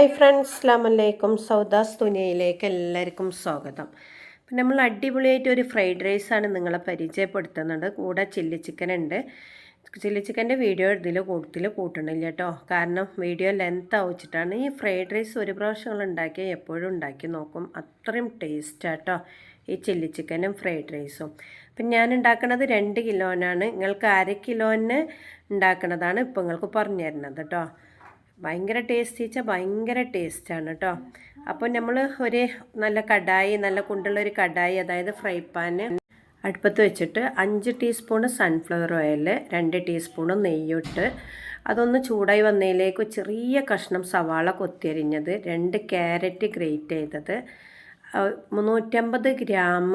Hi friends അസ്ലാമലൈക്കും സൗദാസ് തുനിയയിലേക്ക് എല്ലാവർക്കും സ്വാഗതം. അപ്പം നമ്മൾ അടിപൊളിയായിട്ട് ഒരു ഫ്രൈഡ് റൈസാണ് നിങ്ങളെ പരിചയപ്പെടുത്തുന്നത്. കൂടെ ചില്ലി ചിക്കൻ ഉണ്ട്. ചില്ലി ചിക്കന്റെ വീഡിയോ ഇതിൽ കൂടുതൽ കൂട്ടണില്ല കേട്ടോ. കാരണം വീഡിയോ ലെങ്ത് ആവിച്ചിട്ടാണ് ഈ ഫ്രൈഡ് റൈസ് ഒരു പ്രാവശ്യം ഉണ്ടാക്കി എപ്പോഴും ഉണ്ടാക്കി നോക്കും. അത്രയും ടേസ്റ്റാട്ടോ ഈ ചില്ലി ചിക്കനും ഫ്രൈഡ് റൈസും. അപ്പം ഞാൻ ഉണ്ടാക്കുന്നത് രണ്ട് കിലോനാണ്. നിങ്ങൾക്ക് അര കിലോന് ഉണ്ടാക്കുന്നതാണ് ഇപ്പോൾ നിങ്ങൾക്ക് പറഞ്ഞു തരുന്നത് കേട്ടോ. ഭയങ്കര ടേസ്റ്റ് വെച്ചാൽ ഭയങ്കര ടേസ്റ്റാണ് കേട്ടോ അപ്പോൾ നമ്മൾ ഒരു നല്ല കടായി നല്ല കുണ്ടുള്ള ഒരു കടായി അതായത് ഫ്രൈ പാന് അടുപ്പത്ത് വെച്ചിട്ട് അഞ്ച് ടീസ്പൂണ് സൺഫ്ലവർ ഓയിൽ രണ്ട് ടീസ്പൂണ് നെയ്യിട്ട് അതൊന്ന് ചൂടായി വന്നതിലേക്ക് ചെറിയ കഷ്ണം സവാള കൊത്തിയരിഞ്ഞത് രണ്ട് ക്യാരറ്റ് ഗ്രേറ്റ് ചെയ്തത് മുന്നൂറ്റമ്പത് ഗ്രാം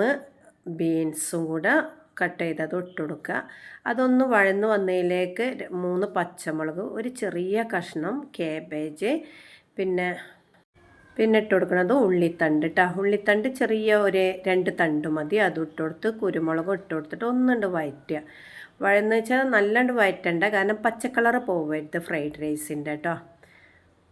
ബീൻസും കൂടെ കട്ട് ചെയ്തത് ഇട്ടുകൊടുക്കുക അതൊന്ന് വഴന്ന് വന്നതിലേക്ക് മൂന്ന് പച്ചമുളക് ഒരു ചെറിയ കഷ്ണം കേബേജ് പിന്നെ പിന്നെ ഇട്ട് കൊടുക്കുന്നത് ഉള്ളിത്തണ്ട് കേട്ടോ ഉള്ളിത്തണ്ട് ചെറിയ ഒരു രണ്ട് തണ്ട് മതി. അത് ഇട്ട് കൊടുത്ത് കുരുമുളകും ഇട്ട് കൊടുത്തിട്ട് ഒന്നുണ്ട് വയറ്റുക വഴന്ന് വെച്ചാൽ നല്ലണ്ട് വയറ്റണ്ട കാരണം പച്ചക്കളറ് പോവരുത് ഫ്രൈഡ് റൈസിന്റെ കേട്ടോ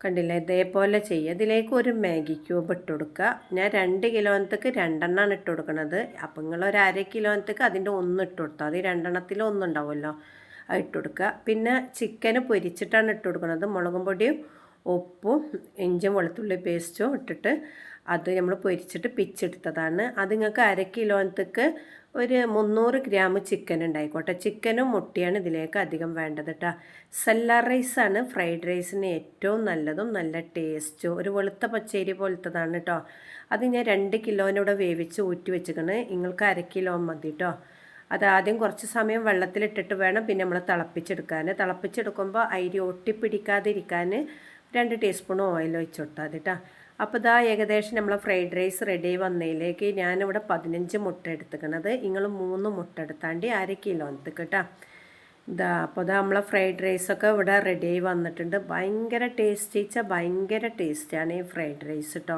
കണ്ടില്ലേ. ഇതേപോലെ ചെയ്യുക ഇതിലേക്ക് ഒരു മാഗി ക്യൂബ് ഇട്ട് കൊടുക്കുക. ഞാൻ രണ്ട് കിലോനത്തേക്ക് രണ്ടെണ്ണമാണ് ഇട്ട് കൊടുക്കുന്നത് അപ്പം നിങ്ങൾ ഒരു അര കിലോനത്തേക്ക് അതിന്റെ ഒന്ന് ഇട്ട് കൊടുത്താൽ അത് രണ്ടെണ്ണത്തിൽ ഒന്നുണ്ടാവുമല്ലോ ഇട്ട് കൊടുക്കുക. പിന്നെ ചിക്കന് പൊരിച്ചിട്ടാണ് ഇട്ട് കൊടുക്കുന്നത് മുളകും പൊടിയും ഉപ്പും ഇഞ്ചും വെളുത്തുള്ളി പേസ്റ്റും ഇട്ടിട്ട് അത് നമ്മൾ പൊരിച്ചിട്ട് പിച്ചെടുത്തതാണ്. അത് നിങ്ങൾക്ക് അര കിലോനത്തേക്ക് ഒരു മുന്നൂറ് ഗ്രാം ചിക്കൻ ഉണ്ടായിക്കോട്ടെ. ചിക്കനും മുട്ടിയാണ് ഇതിലേക്ക് അധികം വേണ്ടത് കേട്ടോ സെല്ലാർ റൈസാണ് ഫ്രൈഡ് റൈസിന് ഏറ്റവും നല്ലതും നല്ല ടേസ്റ്റും ഒരു വെളുത്ത പച്ചേരി പോലത്തതാണ് കേട്ടോ അത് ഞാൻ രണ്ട് കിലോനൂടെ വേവിച്ച് ഊറ്റി വെച്ചിരിക്കണ്. നിങ്ങൾക്ക് അര കിലോ മതി കേട്ടോ അത് ആദ്യം കുറച്ച് സമയം വെള്ളത്തിലിട്ടിട്ട് വേണം പിന്നെ നമ്മൾ തിളപ്പിച്ചെടുക്കാൻ. തിളപ്പിച്ചെടുക്കുമ്പോൾ അരി ഒട്ടിപ്പിടിക്കാതിരിക്കാൻ രണ്ട് ടീസ്പൂൺ ഓയിൽ ഒഴിച്ചു കൊടുത്താൽ മതി കേട്ടോ അപ്പോൾ ഇതാ ഏകദേശം നമ്മളെ ഫ്രൈഡ് റൈസ് റെഡി വന്നതിലേക്ക് ഞാനിവിടെ പതിനഞ്ച് മുട്ട എടുത്തുക്കണത്. നിങ്ങൾ മൂന്ന് മുട്ട എടുത്താണ്ട് അര കിലോ എടുത്ത് കേട്ടോ ഇതാ അപ്പോൾ ഇതാ നമ്മളെ ഫ്രൈഡ് റൈസൊക്കെ ഇവിടെ റെഡി ആയി വന്നിട്ടുണ്ട്. ഭയങ്കര ടേസ്റ്റ് വെച്ചാൽ ഭയങ്കര ടേസ്റ്റാണ് ഈ ഫ്രൈഡ് റൈസ് കേട്ടോ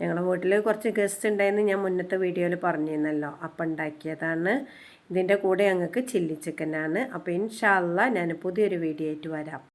ഞങ്ങളുടെ വീട്ടിൽ കുറച്ച് ഗസ്റ്റ് ഉണ്ടായെന്ന് ഞാൻ മുന്നത്തെ വീഡിയോയിൽ പറഞ്ഞിരുന്നല്ലോ. അപ്പം ഉണ്ടാക്കിയതാണ് ഇതിന്റെ കൂടെ ഞങ്ങൾക്ക് ചില്ലി ചിക്കനാണ് അപ്പോൾ ഇൻഷാല്ല ഞാൻ പുതിയൊരു വീഡിയോ ആയിട്ട് വരാം.